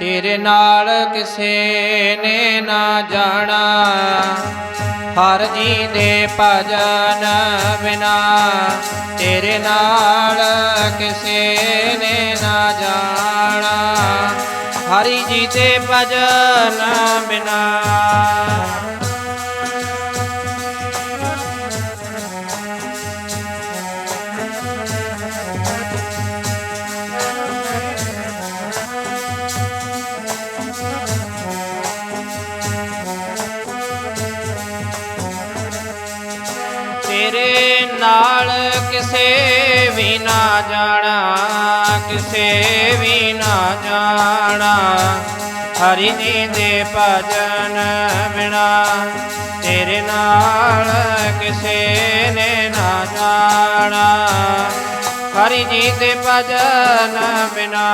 ਤੇਰੇ ਨਾਲ ਕਿਸੇ ਨੇ ਨਾ ਜਾਣਾ। ਹਰ ਜੀ ਦੇ ਭਜਨ ਬਿਨਾ ਤੇਰੇ ਨਾਲ ਕਿਸੇ ਨੇ ਨਾ ਜਾਣਾ। ਹਰੀ ਜੀ ਦੇ ਭਜਨ ਬਿਨਾ ਤੇਰੇ ਨਾਲ ਕਿਸੇ ਵੀ ਨਾ ਜਾਣਾ, ਕਿਸੇ ਵੀ ਨਾ ਜਾਣਾ। ਹਰੀ ਜੀ ਦੇ ਭਜਨ ਬਿਨਾ ਤੇਰੇ ਨਾਲ ਕਿਸੇ ਨੇ ਨਾ ਜਾਣਾ। ਹਰੀ ਜੀ ਦੇ ਭਜਨ ਬਿਨਾ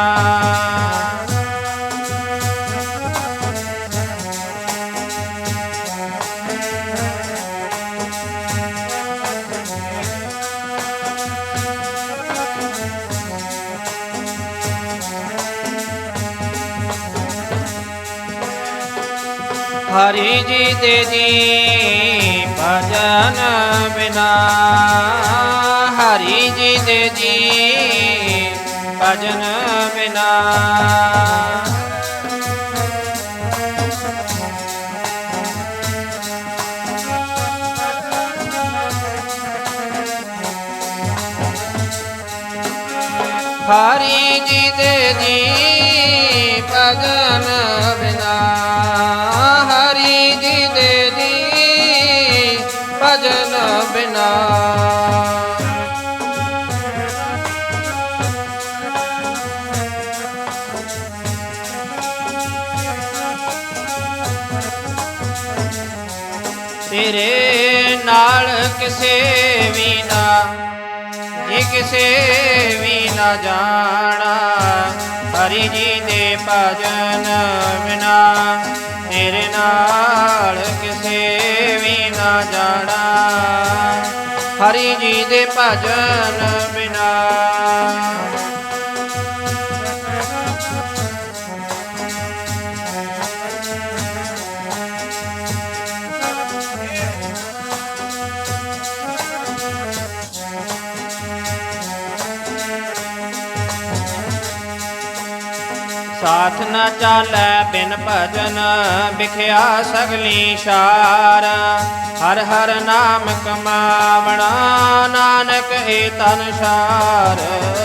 ਹਰੀ ਜੀ ਦੇ ਜੀ ਭਜਨ ਬਿਨਾ। ਹਰੀ ਜੀ ਦੇ ਜੀ ਭਜਨ ਬਿਨਾ। ਹਰੀ ਜੀ ਦੇ ਜੀ ਭਜਨ ਬਿਨਾ। ਭਜਨ ਬਿਨਾ। ਤੇਰੇ ਨਾਲ ਕਿਸੇ ਵੀ ਨਾ, ਜੇ ਕਿਸੇ ਵੀ ਨਾ ਜਾਣਾ, ਹਰੀ ਜੀ ਦੇ ਭਜਨ ਬਿਨਾ। ਤੇਰੇ ਨਾਲ ਕਿਸੇ ਵੀ ਨਾ ਜਾਣਾ। ਹਰੀ ਜੀ ਦੇ ਭਜਨ ਬਿਨਾ। ਸਾਥ ਨ ਚਾਲੈ ਬਿਨ ਭਜਨ, ਵਿਖਿਆ ਸਗਲੀ ਸ਼ਾਰ। ਹਰ ਹਰ ਨਾਮ ਕਮਾਵਣਾ, ਨਾਨਕ ਏ ਤਨ ਸਾਰ।